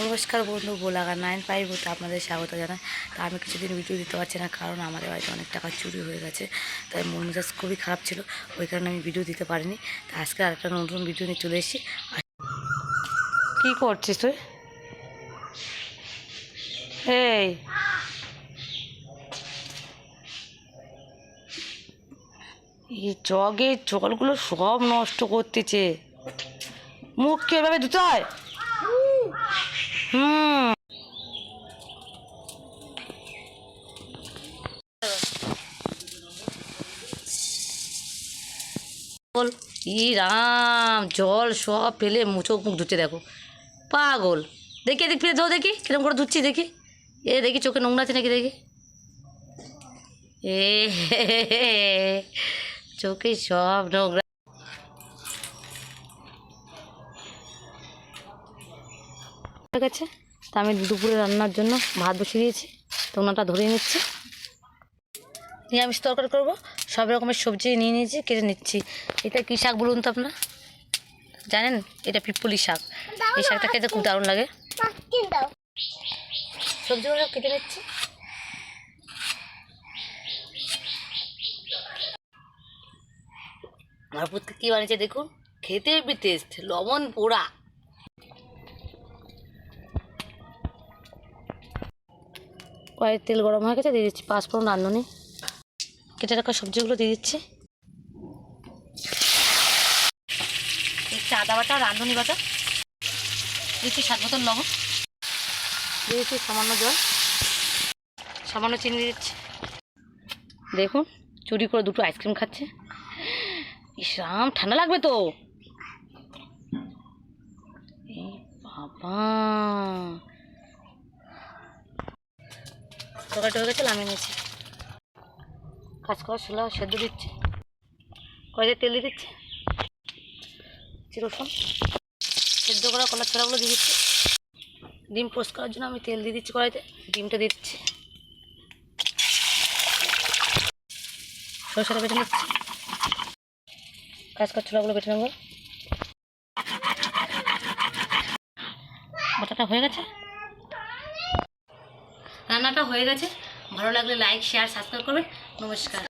নমস্কার বন্ধু বোলাগা nine five হতে আপনাদের স্বাগত জানাই। তা আমি কিছুদিন ভিডিও দিতে পারছি না, কারণ আমাদের বাড়িতে অনেক টাকা চুরি হয়ে গেছে, তাই মন মেজাজ খুবই খারাপ ছিল, ওই কারণে আমি ভিডিও দিতে পারিনি। তা আজকে আরেকটা নতুন ভিডিও নিয়ে চলে এসেছি। আর কী করছিস তুই? এই। জগের জলগুলো সব নষ্ট করতেছে। মুখ কি এভাবে ধুতে হয়? বল ই রাম, জল সব ফেলে মুচোক মুখ ধুচ্ছে, দেখো। পাগল। দেখি এদিক ফিরে ধো দেখি, কিরম করে ধুচ্ছি দেখি। এ দেখি চোখে নোংরা আছে নাকি দেখি। এ চোখে সব নোংরা। হয়ে গেছে। তা আমি দুপুরে রান্নার জন্য ভাত বসিয়ে দিয়েছি। তো ওনাটা ধরিয়ে নিচ্ছি। নিরামিষ তরকারি করব। সব রকমের সবজি নিয়ে নিয়েছি, কেটে নিচ্ছি। এটা কী শাক বলুন তো আপনার? জানেন? এটা পিপুলি শাক। এই শাকটা খেতে খুব দারুণ লাগে। সবজিগুলো সব কেটে নিচ্ছি। আমার পুতকে কী বানিয়েছে দেখুন? খেতে বি টেস্ট লবণ পোড়া। কয়েক তেল গরম হয়ে গেছে, দিয়ে দিচ্ছি পাঁচফোড়ন রাঁধুনি। কেটে রাখা সবজিগুলো দিয়ে দিচ্ছি। আদা বাটা, রাঁধুনি বাটা, দিচ্ছি স্বাদ মতন লবণ। দিয়ে দিচ্ছি সামান্য জল, সামান্য চিনি দিয়ে দিচ্ছি। দেখুন, চুরি করে দুটো আইসক্রিম খাচ্ছে। ইসরাম ঠান্ডা লাগবে তো। বাবা। তরকারিটা হয়ে গেছে, নামিয়ে নিয়েছি। করা ছোলা, সেদ্ধ দিচ্ছি। কয়েকটা তেল দিয়ে দিচ্ছি। রসুন। সেদ্ধ করা কলার ছোলাগুলো দিয়ে দিচ্ছি। ডিম পোস্ট করার জন্য আমি তেল দিয়ে দিচ্ছি কড়াইতে। ডিমটা দিচ্ছি। সরষেটা বেটে নিচ্ছি। কাজ করা ছোলাগুলো বেটে নেব। বাটাটা হয়ে গেছে। রান্নাটা হয়ে গেছে। ভালো লাগলে লাইক শেয়ার সাবস্ক্রাইব করবেন। নমস্কার।